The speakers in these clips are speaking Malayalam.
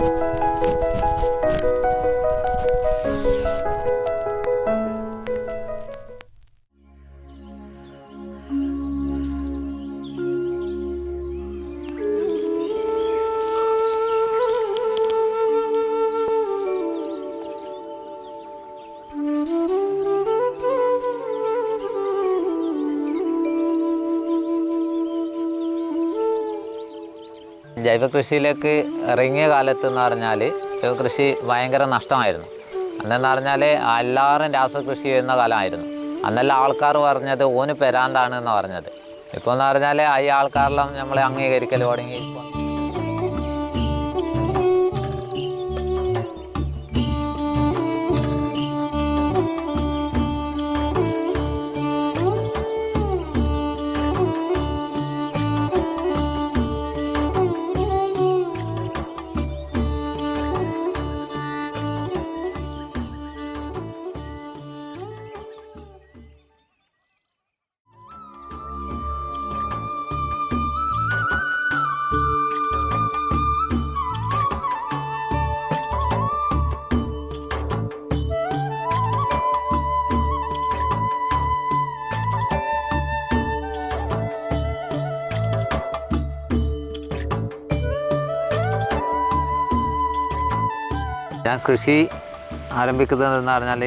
you ജൈവ കൃഷിയിലേക്ക് ഇറങ്ങിയ കാലത്ത് എന്ന് പറഞ്ഞാൽ ജൈവ കൃഷി ഭയങ്കര നഷ്ടമായിരുന്നു. അന്നെന്ന് പറഞ്ഞാൽ എല്ലാവരും രാസകൃഷി ചെയ്യുന്ന കാലമായിരുന്നു. അന്നെല്ലാം ആൾക്കാർ പറഞ്ഞത് ഓന് പെരാന്താണ് എന്ന് പറഞ്ഞത്. ഇപ്പോൾ എന്ന് പറഞ്ഞാൽ ഈ ആൾക്കാരെല്ലാം നമ്മളെ അംഗീകരിക്കൽ തുടങ്ങി. ഞാൻ കൃഷി ആരംഭിക്കുന്നതെന്ന് പറഞ്ഞാൽ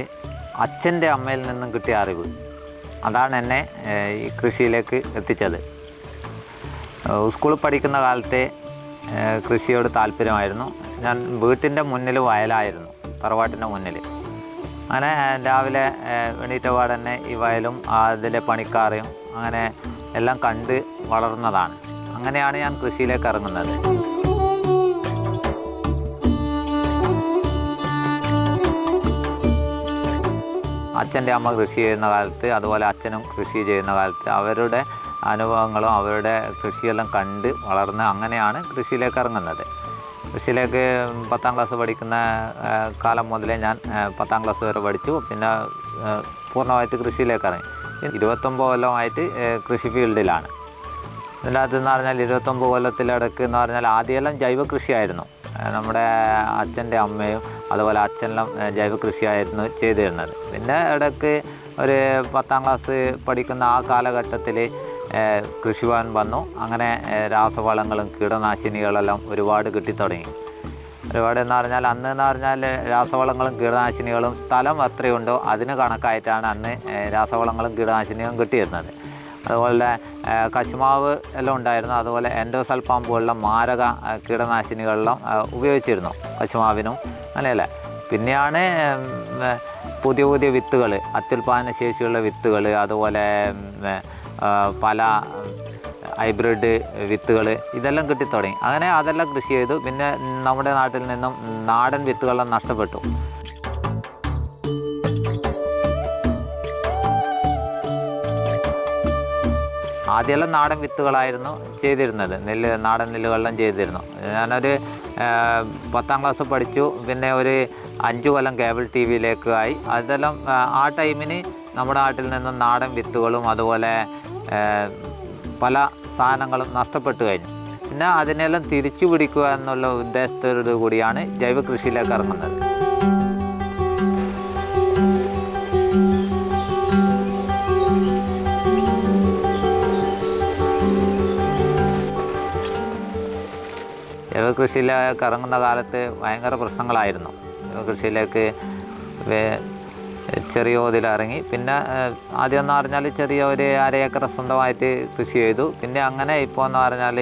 അച്ഛന്റെ അമ്മയിൽ നിന്നും കിട്ടിയ അറിവ്. അതാണ് എന്നെ ഈ കൃഷിയിലേക്ക് എത്തിച്ചത്. സ്കൂളിൽ പഠിക്കുന്ന കാലത്തെ കൃഷിയോട് താല്പര്യമായിരുന്നു. ഞാൻ വീട്ടിന്റെ മുന്നിൽ വയലായിരുന്നു തറവാട്ടിന്റെ മുന്നിൽ അങ്ങനെ രാവിലെ എണീറ്റപാട് എണീറ്റ തന്നെ ഈ വയലും അതിലെ പണിക്കാരെയും അങ്ങനെ എല്ലാം കണ്ട് വളർന്നതാണ്. അങ്ങനെയാണ് ഞാൻ കൃഷിയിലേക്ക് ഇറങ്ങുന്നത്. അച്ഛന്റെ അമ്മ കൃഷി ചെയ്യുന്ന കാലത്ത് അതുപോലെ അച്ഛനും കൃഷി ചെയ്യുന്ന കാലത്ത് അവരുടെ അനുഭവങ്ങളും അവരുടെ കൃഷിയെല്ലാം കണ്ട് വളർന്ന് അങ്ങനെയാണ് കൃഷിയിലേക്ക് ഇറങ്ങുന്നത്. കൃഷിയിലേക്ക് പത്താം ക്ലാസ് പഠിക്കുന്ന കാലം മുതലേ ഞാൻ പത്താം ക്ലാസ് വരെ പഠിച്ചു. പിന്നെ പൂർണമായിട്ട് കൃഷിയിലേക്ക് ഇറങ്ങി. ഇരുപത്തൊമ്പത് കൊല്ലമായിട്ട് കൃഷി ഫീൽഡിലാണ്. ഇതിന്റെ അകത്ത് എന്ന് പറഞ്ഞാൽ ഇരുപത്തൊമ്പത് കൊല്ലത്തിലിടക്ക് എന്ന് പറഞ്ഞാൽ ആദ്യമെല്ലാം ജൈവ കൃഷിയായിരുന്നു നമ്മുടെ അച്ഛന്റെ അമ്മയും അതുപോലെ അച്ഛനെല്ലാം ഏഹ് ജൈവ കൃഷിയായിരുന്നു ചെയ്തിരുന്നത്. പിന്നെ ഇടയ്ക്ക് ഒരു പത്താം ക്ലാസ് പഠിക്കുന്ന ആ കാലഘട്ടത്തിൽ കൃഷിഭവൻ വന്നു. അങ്ങനെ രാസവളങ്ങളും കീടനാശിനികളെല്ലാം ഒരുപാട് കിട്ടിത്തുടങ്ങി. ഒരുപാട് എന്ന് പറഞ്ഞാൽ അന്ന് എന്ന് പറഞ്ഞാൽ രാസവളങ്ങളും കീടനാശിനികളും സ്ഥലം എത്രയുണ്ടോ അതിന് കണക്കായിട്ടാണ് അന്ന് രാസവളങ്ങളും കീടനാശിനികളും കിട്ടിയിരുന്നത്. അതുപോലെ കശുമാവ് എല്ലാം ഉണ്ടായിരുന്നു. അതുപോലെ എൻഡോസൾഫാം പോലുള്ള മാരക കീടനാശിനികളിലും കീടനാശിനികളെല്ലാം ഉപയോഗിച്ചിരുന്നു കശുമാവിനും. അങ്ങനെയല്ലേ? പിന്നെയാണ് പുതിയ പുതിയ വിത്തുകൾ അത്യുൽപാദന ശേഷിയുള്ള വിത്തുകൾ അതുപോലെ പല ഹൈബ്രിഡ് വിത്തുകൾ ഇതെല്ലാം കിട്ടിത്തുടങ്ങി. അങ്ങനെ അതെല്ലാം കൃഷി ചെയ്തു. പിന്നെ നമ്മുടെ നാട്ടിൽ നിന്നും നാടൻ വിത്തുകളെല്ലാം നഷ്ടപ്പെട്ടു. ആദ്യമെല്ലാം നാടൻ വിത്തുകളായിരുന്നു ചെയ്തിരുന്നത്. നെല്ല് നാടൻ നെല്ലുകളെല്ലാം ചെയ്തിരുന്നു. ഞാനൊരു പത്താം ക്ലാസ് പഠിച്ചു. പിന്നെ ഒരു അഞ്ച് കൊല്ലം കേബിൾ ടി വിയിലേക്ക് ആയി. അതെല്ലാം ആ ടൈമിന് നമ്മുടെ നാട്ടിൽ നിന്നും നാടൻ വിത്തുകളും അതുപോലെ പല സാധനങ്ങളും നഷ്ടപ്പെട്ടു കഴിഞ്ഞു. പിന്നെ അതിനെല്ലാം തിരിച്ചു പിടിക്കുക എന്നുള്ള ഉദ്ദേശത്തോടു കൂടിയാണ് ജൈവ കൃഷിയിലേക്ക് ഇറങ്ങുന്നത്. ജൈവകൃഷിയിലേക്ക് ഇറങ്ങുന്ന കാലത്ത് ഭയങ്കര പ്രശ്നങ്ങളായിരുന്നു. കൃഷിയിലേക്ക് ചെറിയ തോതിൽ ഇറങ്ങി. പിന്നെ ആദ്യം എന്ന് പറഞ്ഞാൽ ചെറിയ ഒരു അര ഏക്കർ സ്വന്തമായിട്ട് കൃഷി ചെയ്തു. പിന്നെ അങ്ങനെ ഇപ്പോൾ എന്ന് പറഞ്ഞാൽ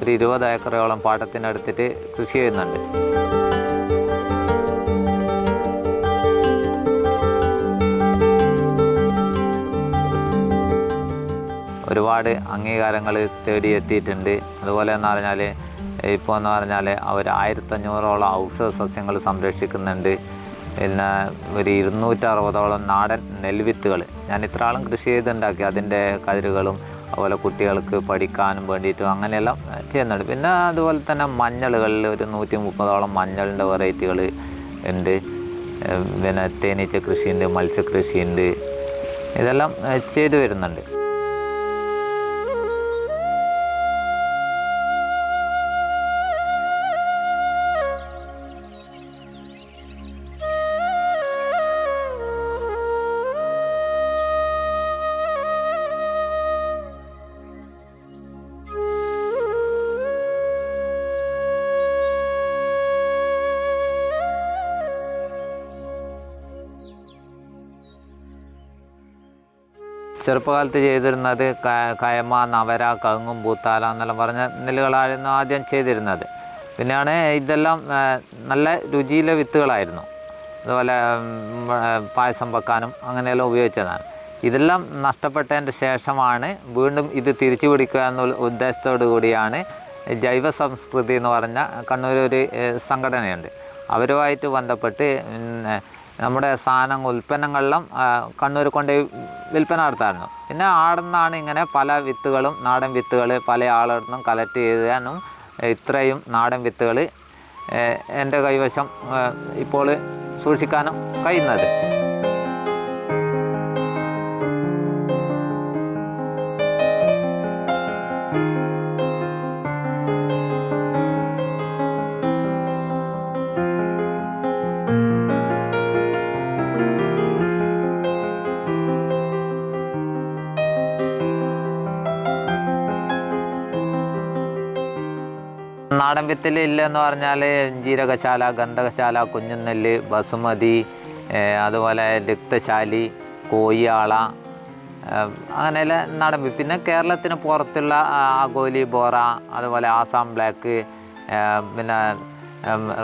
ഒരു ഇരുപത് ഏക്കറോളം പാട്ടത്തിനെടുത്തിട്ട് കൃഷി ചെയ്യുന്നുണ്ട്. ഒരുപാട് അംഗീകാരങ്ങൾ തേടിയെത്തിയിട്ടുണ്ട്. അതുപോലെ എന്ന് പറഞ്ഞാൽ ഇപ്പോൾ എന്ന് പറഞ്ഞാൽ അവർ ആയിരത്തഞ്ഞൂറോളം ഔഷധ സസ്യങ്ങൾ സംരക്ഷിക്കുന്നുണ്ട്. പിന്നെ ഒരു ഇരുന്നൂറ്ററുപതോളം നാടൻ നെൽവിത്തുകൾ ഞാൻ ഇത്ര ആളും കൃഷി ചെയ്തുണ്ടാക്കി. അതിന്റെ കതിരുകളും അതുപോലെ കുട്ടികൾക്ക് പഠിക്കാനും വേണ്ടിയിട്ടും അങ്ങനെയെല്ലാം ചെയ്യുന്നുണ്ട്. പിന്നെ അതുപോലെ തന്നെ മഞ്ഞളുകളിൽ ഒരു നൂറ്റി മുപ്പതോളം മഞ്ഞളിന്റെ വെറൈറ്റികൾ ഉണ്ട് പിന്നെ തേനീച്ച കൃഷിയുണ്ട് മത്സ്യകൃഷിയുണ്ട്. ഇതെല്ലാം ചെയ്തു വരുന്നുണ്ട്. ചെറുപ്പകാലത്ത് ചെയ്തിരുന്നത് കയമ നവര കങ്ങും പൂത്താല എന്നെല്ലാം പറഞ്ഞ നെല്ലുകളായിരുന്നു ആദ്യം ചെയ്തിരുന്നത്. പിന്നെയാണ് ഇതെല്ലാം നല്ല രുചിയിലെ വിത്തുകളായിരുന്നു. അതുപോലെ പായസം വെക്കാനും അങ്ങനെയെല്ലാം ഉപയോഗിച്ചതാണ്. ഇതെല്ലാം നഷ്ടപ്പെട്ടതിന്റെ ശേഷമാണ് വീണ്ടും ഇത് തിരിച്ചു പിടിക്കുക എന്നുള്ള ഉദ്ദേശത്തോടു കൂടിയാണ് ജൈവ സംസ്കൃതി എന്ന് പറഞ്ഞ കണ്ണൂർ ഒരു സംഘടനയുണ്ട്. അവരുമായിട്ട് ബന്ധപ്പെട്ട് നമ്മുടെ സാധനങ്ങൾ ഉൽപ്പന്നങ്ങളിലും കണ്ണൂർ കൊണ്ട് വിൽപ്പന നടത്താറുണ്ട്. പിന്നെ ആടുന്നാണ് ഇങ്ങനെ പല വിത്തുകളും നാടൻ വിത്തുകൾ പല ആളുകളും കളക്ട് ചെയ്യാനും ഇത്രയും നാടൻ വിത്തുകൾ എന്റെ കൈവശം ഇപ്പോൾ സൂക്ഷിക്കാനും കഴിയുന്നത്. നാടൻ വിത്തിൽ ഇല്ലെന്ന് പറഞ്ഞാൽ ജീരകശാല ഗന്ധകശാല കുഞ്ഞുനെല്ല് ബസുമതി അതുപോലെ രക്തശാലി കോയിയാള അങ്ങനെയുള്ള നാടൻ പിന്നെ കേരളത്തിന് പുറത്തുള്ള അഗോലി ബോറ അതുപോലെ ആസാം ബ്ലാക്ക് പിന്നെ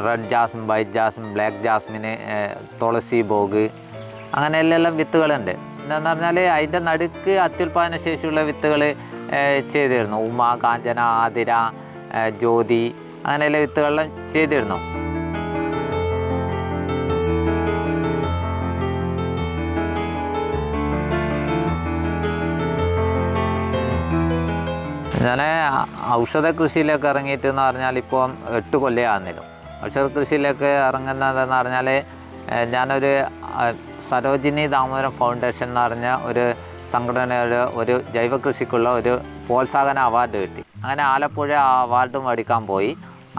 red jasmine white jasmine black ജാസ്മിന് തുളസി ബോഗ് അങ്ങനെ എല്ലാം വിത്തുകളുണ്ട്. എന്താണെന്ന് പറഞ്ഞാൽ അതിന്റെ നടുക്ക് അത്യുൽപാദന ശേഷിയുള്ള വിത്തുകൾ ചെയ്തിരുന്നു. ഉമ കാഞ്ചന ആതിര ജ്യോതി അങ്ങനെയുള്ള വിത്തുകളെല്ലാം ചെയ്തിരുന്നു. ഞാൻ ഔഷധ കൃഷിയിലൊക്കെ ഇറങ്ങിയിട്ട് എന്ന് പറഞ്ഞാൽ ഇപ്പം എട്ട് കൊല്ലമാകുന്നില്ല ഔഷധ കൃഷിയിലൊക്കെ ഇറങ്ങുന്നതെന്ന് പറഞ്ഞാൽ ഞാനൊരു സരോജിനി ദാമോദരം ഫൗണ്ടേഷൻ എന്ന് പറഞ്ഞ ഒരു സംഘടനയുടെ ഒരു ജൈവ കൃഷിക്കുള്ള ഒരു പ്രോത്സാഹന അവാർഡ് കിട്ടി. അങ്ങനെ ആലപ്പുഴ അവാർഡ് മേടിക്കാൻ പോയി.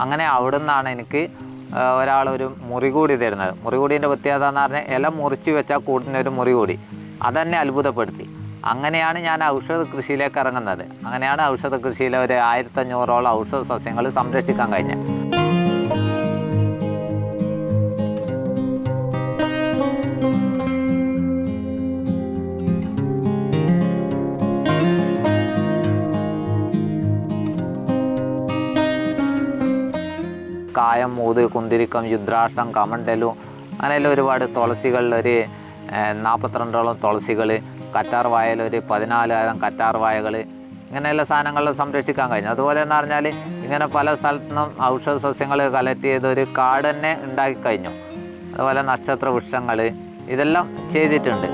അങ്ങനെ അവിടെ നിന്നാണ് എനിക്ക് ഒരാൾ ഒരു മുറി കൂടി തരുന്നത്. മുറി കൂടിന്റെ പ്രത്യേകത എന്ന് പറഞ്ഞാൽ ഇല മുറിച്ച് വെച്ചാൽ കൂട്ടിന് ഒരു മുറി കൂടി അതെന്നെ അത്ഭുതപ്പെടുത്തി. അങ്ങനെയാണ് ഞാൻ ഔഷധ കൃഷിയിലേക്ക് ഇറങ്ങുന്നത്. അങ്ങനെയാണ് ഔഷധ കൃഷിയിലെ ഒരു ആയിരത്തഞ്ഞൂറോളം ഔഷധ സസ്യങ്ങൾ സംരക്ഷിക്കാൻ കഴിഞ്ഞത്. കായം മൂത് കുന്തിരിക്കം യുദ്രാഷ്ടം കമണ്ടലു അങ്ങനെയെല്ലാം ഒരുപാട് തുളസികളിലൊരു നാൽപ്പത്തിരണ്ടോളം തുളസികൾ കറ്റാർ വായലൊരു ഒരു പതിനാലായിരം കറ്റാർ വായകൾ ഇങ്ങനെയുള്ള സാധനങ്ങൾ സംരക്ഷിക്കാൻ കഴിഞ്ഞു. അതുപോലെ എന്ന് പറഞ്ഞാൽ ഇങ്ങനെ പല സ്ഥലത്തു നിന്നും ഔഷധ സസ്യങ്ങൾ കളക്ട് ചെയ്ത് ഒരു കാട് തന്നെ ഉണ്ടാക്കി കഴിഞ്ഞു. അതുപോലെ നക്ഷത്ര വൃക്ഷങ്ങൾ ഇതെല്ലാം ചെയ്തിട്ടുണ്ട്.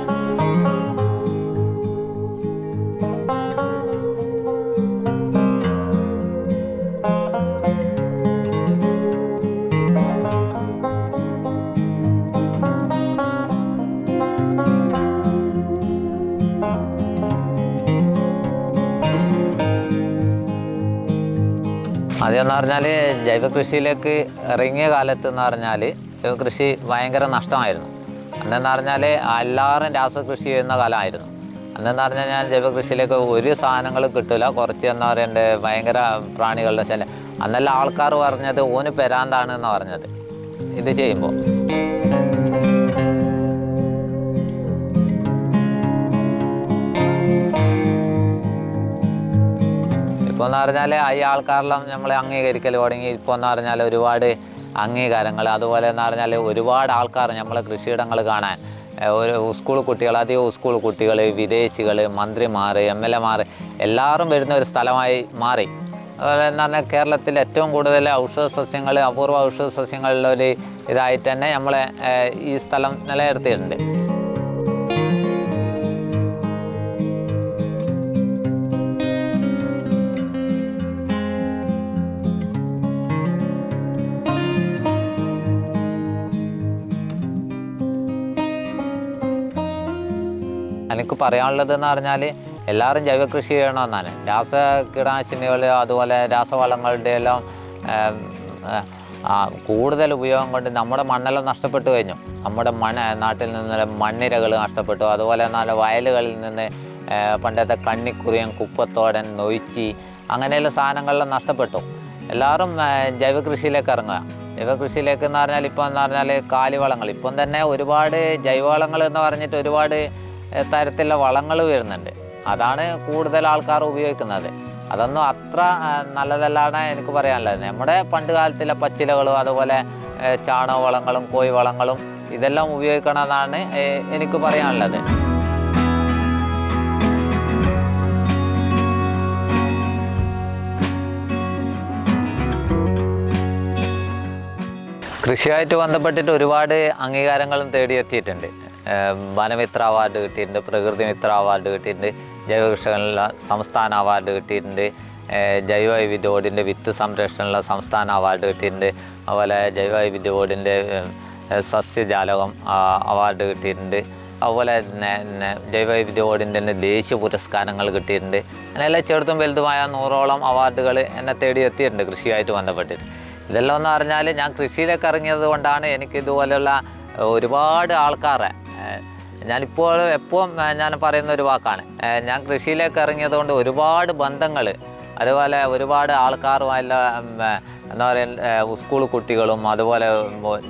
അതെന്ന് പറഞ്ഞാൽ ജൈവ കൃഷിയിലേക്ക് ഇറങ്ങിയ കാലത്ത് എന്ന് പറഞ്ഞാൽ ജൈവ കൃഷി ഭയങ്കര നഷ്ടമായിരുന്നു. അന്നെന്ന് പറഞ്ഞാൽ എല്ലാവരും രാസകൃഷി ചെയ്യുന്ന കാലമായിരുന്നു. അന്നെന്ന് പറഞ്ഞാൽ ഞാൻ ജൈവ കൃഷിയിലേക്ക് ഒരു സാധനങ്ങൾ കിട്ടില്ല കുറച്ച് എന്താ പറയണ്ടേ ഭയങ്കര പ്രാണികളുടെ ശല്യം. അന്നെല്ലാം ആൾക്കാർ പറഞ്ഞത് ഓന് പെരാന്താണ് എന്ന് പറഞ്ഞത്. ഇത് ചെയ്യുമ്പോൾ ഇപ്പോൾ എന്ന് പറഞ്ഞാൽ ഈ ആൾക്കാരെല്ലാം നമ്മളെ അംഗീകരിക്കൽ തുടങ്ങി. ഇപ്പോൾ എന്ന് പറഞ്ഞാൽ ഒരുപാട് അംഗീകാരങ്ങൾ അതുപോലെ എന്ന് പറഞ്ഞാൽ ഒരുപാട് ആൾക്കാർ നമ്മളെ കൃഷിയിടങ്ങൾ കാണാൻ. ഒരു സ്കൂൾ കുട്ടികൾ അധികം സ്കൂൾ കുട്ടികൾ വിദേശികൾ മന്ത്രിമാർ എം എൽ എമാർ എല്ലാവരും വരുന്ന ഒരു സ്ഥലമായി മാറി. അതുപോലെ എന്ന് പറഞ്ഞാൽ കേരളത്തിൽ ഏറ്റവും കൂടുതൽ ഔഷധ സസ്യങ്ങൾ അപൂർവ ഔഷധ സസ്യങ്ങളുള്ള ഒരു ഇതായിട്ട് തന്നെ നമ്മളെ ഈ സ്ഥലം നിലനിർത്തിയിട്ടുണ്ട്. എനിക്ക് പറയാനുള്ളത് എന്ന് പറഞ്ഞാൽ എല്ലാവരും ജൈവ കൃഷി ചെയ്യണമെന്നാണ്. രാസ കീടനാശിനികൾ അതുപോലെ രാസവളങ്ങളുടെ എല്ലാം കൂടുതൽ ഉപയോഗം കൊണ്ട് നമ്മുടെ മണ്ണെല്ലാം നഷ്ടപ്പെട്ടു കഴിഞ്ഞു. നമ്മുടെ മണ്ണ് നാട്ടിൽ നിന്ന് മണ്ണിരകൾ നഷ്ടപ്പെട്ടു. അതുപോലെ നല്ല വയലുകളിൽ നിന്ന് പണ്ടത്തെ കണ്ണിക്കുറിയൻ കുപ്പത്തോടൻ നൊയ്ച്ചി അങ്ങനെയുള്ള സാധനങ്ങളെല്ലാം നഷ്ടപ്പെട്ടു. എല്ലാവരും ജൈവ കൃഷിയിലേക്ക് ഇറങ്ങുക. ജൈവ കൃഷിയിലേക്ക് എന്ന് പറഞ്ഞാൽ ഇപ്പോൾ എന്ന് പറഞ്ഞാൽ കാലിവളങ്ങൾ. ഇപ്പം തന്നെ ഒരുപാട് ജൈവവളങ്ങൾ എന്ന് പറഞ്ഞിട്ട് ഒരുപാട് തരത്തിലുള്ള വളങ്ങൾ വരുന്നുണ്ട്. അതാണ് കൂടുതൽ ആൾക്കാർ ഉപയോഗിക്കുന്നത്. അതൊന്നും അത്ര നല്ലതല്ലാണ് എനിക്ക് പറയാനുള്ളത് നമ്മുടെ പണ്ട് കാലത്തിലെ പച്ചിലകളും അതുപോലെ ചാണകവളങ്ങളും ചാണക വളങ്ങളും കോഴി വളങ്ങളും ഇതെല്ലാം ഉപയോഗിക്കണമെന്നാണ് എനിക്ക് പറയാനുള്ളത്. കൃഷിയായിട്ട് ബന്ധപ്പെട്ടിട്ട് ഒരുപാട് അംഗീകാരങ്ങളും തേടിയെത്തിയിട്ടുണ്ട്. വനമിത്ര അവാർഡ് കിട്ടിയിട്ടുണ്ട് പ്രകൃതി മിത്ര അവാർഡ് കിട്ടിയിട്ടുണ്ട് ജൈവകൃഷികളുടെ സംസ്ഥാന അവാർഡ് കിട്ടിയിട്ടുണ്ട് ജൈവവൈവിധ്യ ബോർഡിന്റെ വിത്ത് സംരക്ഷണമുള്ള സംസ്ഥാന അവാർഡ് കിട്ടിയിട്ടുണ്ട് അതുപോലെ ജൈവവൈവിധ്യ ബോർഡിന്റെ സസ്യജാലകം അവാർഡ് കിട്ടിയിട്ടുണ്ട് അതുപോലെ തന്നെ പിന്നെ ജൈവ ബോർഡിന്റെ തന്നെ ദേശീയ പുരസ്കാരങ്ങൾ കിട്ടിയിട്ടുണ്ട് അങ്ങനെയെല്ലാം ചെറുതും വലുതുമായ നൂറോളം അവാർഡുകൾ എന്നെ തേടി എത്തിയിട്ടുണ്ട് കൃഷിയായിട്ട് ബന്ധപ്പെട്ടിട്ട്. ഇതെല്ലാം എന്ന് പറഞ്ഞാൽ ഞാൻ കൃഷിയിലേക്ക് ഇറങ്ങിയത് കൊണ്ടാണ് എനിക്ക് ഇതുപോലെയുള്ള ഒരുപാട് ആൾക്കാരെ ഞാനിപ്പോൾ എപ്പോഴും ഏഹ്, ഞാൻ പറയുന്ന ഒരു വാക്കാണ്. ഞാൻ കൃഷിയിലേക്ക് ഇറങ്ങിയത് കൊണ്ട് ഒരുപാട് ബന്ധങ്ങൾ അതുപോലെ ഒരുപാട് ആൾക്കാരുമായുള്ള എന്താ പറയുക സ്കൂൾ കുട്ടികളും അതുപോലെ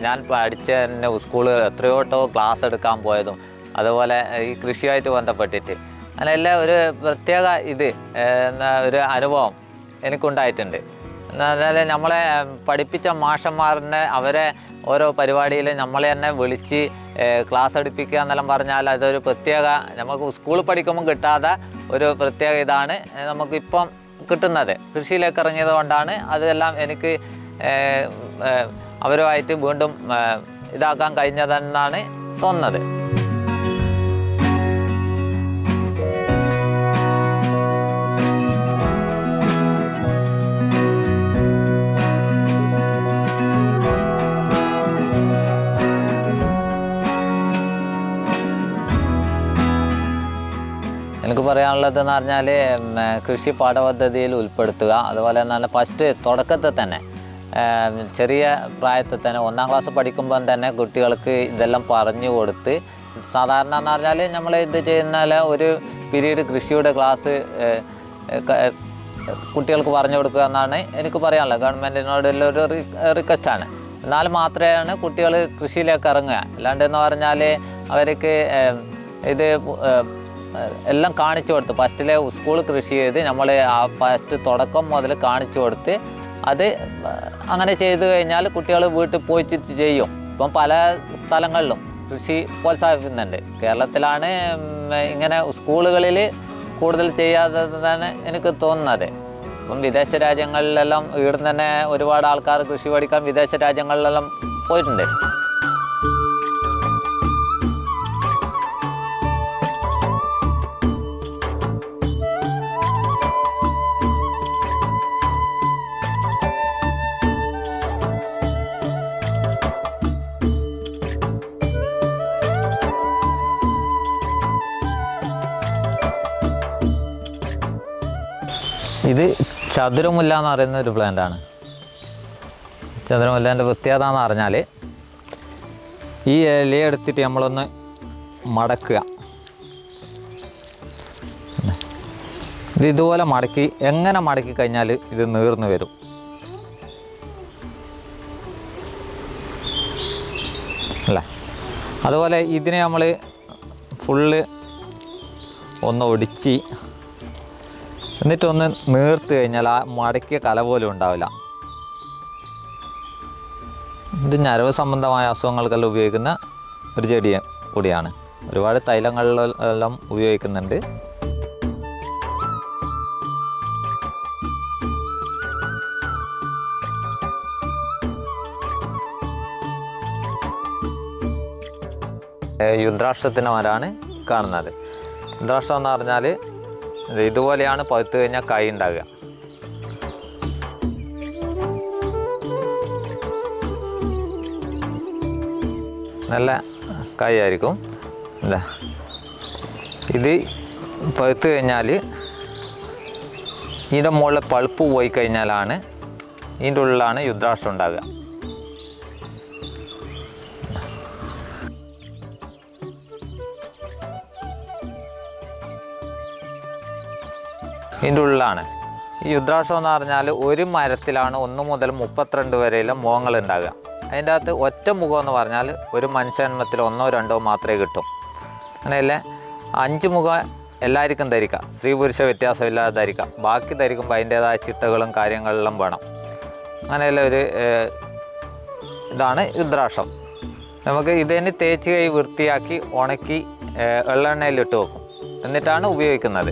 ഞാൻ പഠിച്ച തന്നെ സ്കൂൾ എത്രയോട്ടോ ക്ലാസ് എടുക്കാൻ പോയതും അതുപോലെ ഈ കൃഷിയായിട്ട് ബന്ധപ്പെട്ടിട്ട്. അങ്ങനെ എല്ലാം ഒരു പ്രത്യേക ഇത് ഒരു അനുഭവം എനിക്കുണ്ടായിട്ടുണ്ട്. പറഞ്ഞാൽ നമ്മളെ പഠിപ്പിച്ച മാഷന്മാരുടെ അവരെ ഓരോ പരിപാടിയിൽ നമ്മളെ തന്നെ വിളിച്ച് ക്ലാസ് എടുപ്പിക്കുക എന്നെല്ലാം പറഞ്ഞാൽ അതൊരു പ്രത്യേക നമുക്ക് സ്കൂളിൽ പഠിക്കുമ്പോൾ കിട്ടാത്ത ഒരു പ്രത്യേക ഇതാണ് നമുക്കിപ്പം കിട്ടുന്നത്. കൃഷിയിലേക്ക് ഇറങ്ങിയത് കൊണ്ടാണ് അതെല്ലാം എനിക്ക് അവരുമായിട്ട് വീണ്ടും ഇതാക്കാൻ കഴിഞ്ഞതെന്നാണ് തോന്നുന്നത്. എനിക്ക് പറയാനുള്ളത് എന്ന് പറഞ്ഞാൽ കൃഷി പാഠപദ്ധതിയിൽ ഉൾപ്പെടുത്തുക. അതുപോലെ തന്നെ ഫസ്റ്റ് തുടക്കത്തിൽ തന്നെ ചെറിയ പ്രായത്തിൽ തന്നെ ഒന്നാം ക്ലാസ് പഠിക്കുമ്പം തന്നെ കുട്ടികൾക്ക് ഇതെല്ലാം പറഞ്ഞു കൊടുത്ത് സാധാരണ എന്ന് പറഞ്ഞാൽ നമ്മൾ ഇത് ചെയ്യുന്നാൽ ഒരു പീരീഡ് കൃഷിയുടെ ക്ലാസ് കുട്ടികൾക്ക് പറഞ്ഞു കൊടുക്കുക എന്നാണ് എനിക്ക് പറയാനുള്ളത്. ഗവൺമെന്റിനോടുള്ള ഒരു റിക്വസ്റ്റാണ് എന്നാൽ മാത്രമാണ് കുട്ടികൾ കൃഷിയിലേക്ക് ഇറങ്ങുക. അല്ലാണ്ട് എന്ന് പറഞ്ഞാൽ അവർക്ക് ഇത് എല്ലാം കാണിച്ചു കൊടുത്ത്. ഫസ്റ്റിലെ സ്കൂൾ കൃഷി ചെയ്ത് നമ്മൾ ആ ഫസ്റ്റ് തുടക്കം മുതൽ കാണിച്ചു കൊടുത്ത് അത് അങ്ങനെ ചെയ്തു കഴിഞ്ഞാൽ കുട്ടികൾ വീട്ടിൽ പോയിട്ട് ചെയ്യും. ഇപ്പം പല സ്ഥലങ്ങളിലും കൃഷി പ്രോത്സാഹിപ്പിക്കുന്നുണ്ട്. കേരളത്തിലാണ് ഇങ്ങനെ സ്കൂളുകളിൽ കൂടുതൽ ചെയ്യാത്തതാണ് എനിക്ക് തോന്നുന്നത്. ഇപ്പം വിദേശ രാജ്യങ്ങളിലെല്ലാം ഇവിടെ തന്നെ ഒരുപാട് ആൾക്കാർ കൃഷി പഠിക്കാൻ വിദേശ രാജ്യങ്ങളിലെല്ലാം പോയിട്ടുണ്ട്. ഇത് ചതുരമുല്ല എന്ന് പറയുന്ന ഒരു പ്ലാന്റ് ആണ്. ചതുരമുല്ലേന്റെ പ്രത്യേകത എന്ന് പറഞ്ഞാൽ ഈ ഇല എടുത്തിട്ട് നമ്മളൊന്ന് മടക്കുക. ഇത് ഇതുപോലെ മടക്കി എങ്ങനെ മടക്കി കഴിഞ്ഞാൽ ഇത് നീർന്നു വരും. അല്ലേ? അതുപോലെ ഇതിനെ നമ്മൾ ഫുള്ള് ഒന്ന് ഒടിച്ച് എന്നിട്ടൊന്ന് നീർത്ത് കഴിഞ്ഞാൽ ആ മടക്കിയ കല പോലും ഉണ്ടാവില്ല. ഇത് ഞരവ് സംബന്ധമായ അസുഖങ്ങൾക്കെല്ലാം ഉപയോഗിക്കുന്ന ഒരു ചെടി കൂടിയാണ്. ഒരുപാട് തൈലങ്ങളിലെല്ലാം ഉപയോഗിക്കുന്നുണ്ട്. യുദ്രാഷ്ട്രത്തിന്റെ മരമാണ് കാണുന്നത്. യുദ്രാഷ്ട്രം എന്ന് പറഞ്ഞാൽ ഇതുപോലെയാണ് പഴുത്ത് കഴിഞ്ഞാൽ കായ് ഉണ്ടാകുക നല്ല കായായിരിക്കും. എന്താ ഇത് പഴുത്ത് കഴിഞ്ഞാൽ ഇതിന്റെ മുകളിൽ പഴുപ്പ് പോയി കഴിഞ്ഞാലാണ് ഇതിന്റെ ഉള്ളിലാണ് യുദ്ധാഷ്ടം ഉണ്ടാകുക ഇതിന്റെ ഉള്ളിലാണ്. ഈ യുദ്രാക്ഷം എന്ന് പറഞ്ഞാൽ ഒരു മരത്തിലാണ് ഒന്ന് മുതൽ മുപ്പത്തിരണ്ട് വരെയുള്ള മുഖങ്ങൾ ഉണ്ടാകുക അതിന്റെ അകത്ത് ഒറ്റ മുഖം എന്ന് പറഞ്ഞാൽ ഒരു മനുഷ്യജന്മത്തിൽ ഒന്നോ രണ്ടോ മാത്രമേ കിട്ടും. അങ്ങനെയല്ലേ? അഞ്ച് മുഖം എല്ലാവർക്കും ധരിക്കാം. സ്ത്രീ പുരുഷ വ്യത്യാസമില്ലാതെ ധരിക്കാം. ബാക്കി ധരിക്കുമ്പോൾ അതിന്റേതായ ചിട്ടകളും കാര്യങ്ങളെല്ലാം വേണം. അങ്ങനെയുള്ള ഒരു ഇതാണ് രുദ്രാക്ഷം നമുക്ക് ഇതിന് തേച്ച് കൈ വൃത്തിയാക്കി ഉണക്കി എള്ളെണ്ണയിലിട്ട് വെക്കും. എന്നിട്ടാണ് ഉപയോഗിക്കുന്നത്.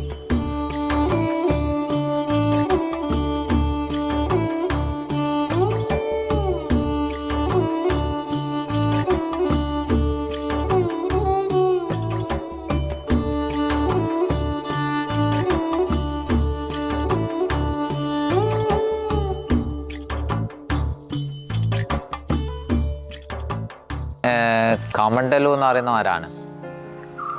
കമണ്ടലു എന്ന് പറയുന്ന മരമാണ്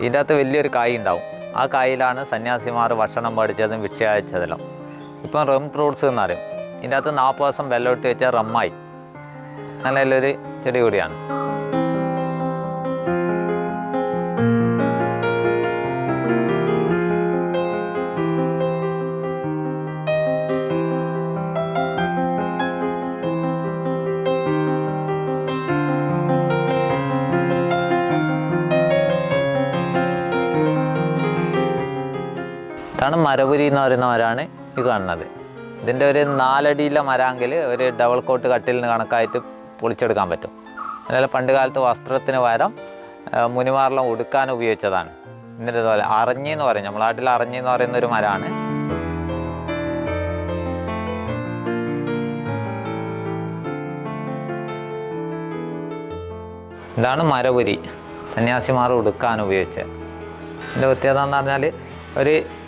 ഇതിന്റെ അകത്ത് വലിയൊരു കായ് ഉണ്ടാവും. ആ കായിലാണ് സന്യാസിമാർ ഭക്ഷണം പഠിച്ചതും വിക്ഷയച്ചതെല്ലാം ഇപ്പം റം ഫ്രൂട്ട്സ് എന്ന് പറയും. ഇതിന്റെ അകത്ത് നാൽപ്പത് ദിവസം വെള്ളമിട്ട് വെച്ചാൽ റമ്മായി. നല്ലൊരു ചെടി കൂടിയാണ് ഇതാണ് മരപുരി എന്ന് പറയുന്ന മരമാണ് ഈ കാണുന്നത്. ഇതിന്റെ ഒരു നാലടിയിലെ മരാങ്കിൽ ഒരു ഡബിൾ കോട്ട് കട്ടിലിന് കണക്കായിട്ട് പൊളിച്ചെടുക്കാൻ പറ്റും. അതേപോലെ പണ്ട് കാലത്ത് വസ്ത്രത്തിന് പകരം മുനിമാരെല്ലാം ഉടുക്കാൻ ഉപയോഗിച്ചതാണ്. എന്നിട്ട് പോലെ അറിഞ്ഞി എന്ന് പറയും. നമ്മളെ നാട്ടിൽ അറിഞ്ഞി എന്ന് പറയുന്ന ഒരു മരമാണ്. ഇതാണ് മരപുരി സന്യാസിമാർ ഉടുക്കാൻ ഉപയോഗിച്ചത്. ഇതിന്റെ പ്രത്യേകത എന്ന് പറഞ്ഞാൽ ഒരു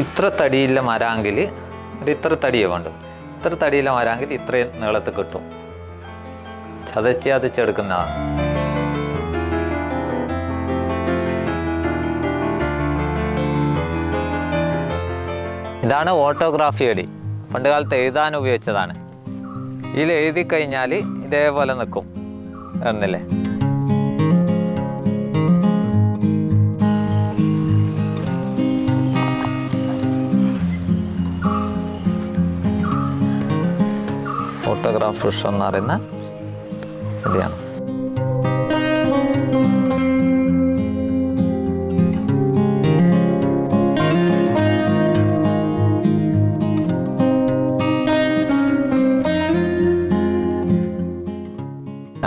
ഇത്ര തടിയില്ല മരാങ്കിൽ ഒരു ഇത്ര തടിയേ വേണ്ടു. ഇത്ര തടിയില്ല മരാങ്കിൽ ഇത്രയും നീളത്തിൽ കിട്ടും. ചതച്ച് ചതച്ചെടുക്കുന്നതാണ് ഇതാണ് ഓട്ടോഗ്രാഫി അടി. പണ്ട് കാലത്ത് എഴുതാൻ ഉപയോഗിച്ചതാണ്. ഇതിൽ എഴുതി കഴിഞ്ഞാൽ ഇതേപോലെ നിൽക്കും. എന്നില്ലേ ഫിഷ് എന്ന് പറയുന്ന ഇതാണ്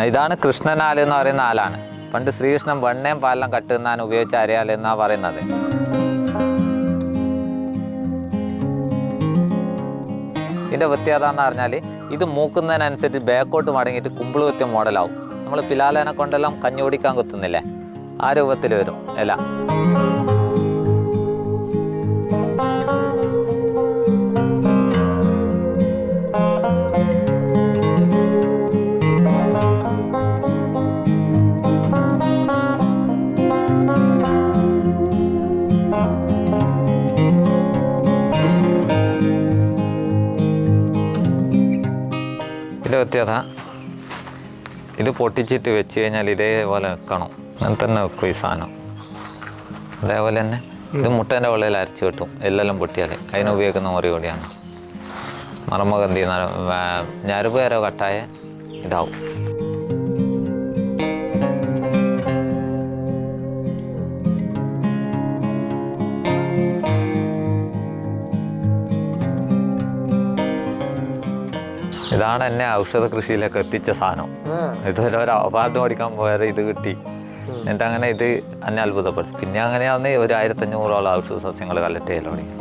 ഇതാണ് കൃഷ്ണനാല് എന്ന് പറയുന്ന ആലാണ് പണ്ട് ശ്രീകൃഷ്ണൻ വെണ്ണയും പാലം കട്ടുന്നാൻ ഉപയോഗിച്ച അരയാൽ എന്നാ പറയുന്നത്. ഇതിന്റെ പ്രത്യേകത എന്ന് പറഞ്ഞാൽ ഇത് മൂക്കുന്നതിനനുസരിച്ച് ബാക്കോട്ട് മടങ്ങിയിട്ട് കുമ്പിൾ കുത്തിയ മോഡലാവും നമ്മൾ പിലാലേനെ കൊണ്ടെല്ലാം കഞ്ഞോടിക്കാൻ കുത്തുന്നില്ലേ? ആ രൂപത്തിൽ വരും. ഇല. വ്യത്യാസ ഇത് പൊട്ടിച്ചിട്ട് വെച്ച് കഴിഞ്ഞാൽ ഇതേപോലെ വെക്കണം. അങ്ങനെ തന്നെ വെക്കും ഈ സാധനം. അതേപോലെ തന്നെ ഇത് മുട്ടേന്റെ വെള്ളയിൽ അരച്ച് കിട്ടും എല്ലാം പൊട്ടിയാൽ അതിന് ഉപയോഗിക്കുന്ന മുറി കൂടിയാണ്. മറമഗന്ധി ഞരമ്പ് കരോ കട്ടായ ഇതാവും. ഇതാണ് എന്നെ ഔഷധ കൃഷിയിലേക്ക് എത്തിച്ച സാധനം. ഇതുവരെ ഒരു അവാർഡ് മേടിക്കാൻ പോയാൽ ഇത് കിട്ടി. എന്നിട്ട് അങ്ങനെ ഇത് എന്നെ അത്ഭുതപ്പെടുത്തി. പിന്നെ അങ്ങനെയാന്ന് ഒരു ആയിരത്തഞ്ഞൂറോളം ഔഷധ സസ്യങ്ങൾ കലക്ട് ചെയ്യൽ തുടങ്ങി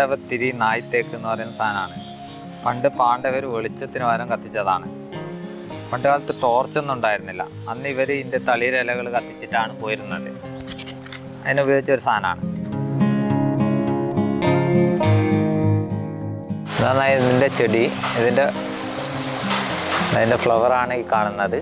പാണ്ഡവത്തിരി നായ്ത്തേക്ക് എന്ന് പറയുന്ന സാധനമാണ്. പണ്ട് പാണ്ഡവർ വെളിച്ചത്തിന് വരം കത്തിച്ചതാണ്. പണ്ട് കാലത്ത് ടോർച്ചൊന്നും ഉണ്ടായിരുന്നില്ല. അന്ന് ഇവർ ഇതിന്റെ ഇലകൾ കത്തിച്ചിട്ടാണ് പോയിരുന്നത്. അതിനുപയോഗിച്ച ഒരു സാധനമാണ്. ഇതാണ് ഇതിന്റെ ചെടി. ഇതിന്റെ അതിന്റെ ഫ്ലവറാണ് ഈ കാണുന്നത്.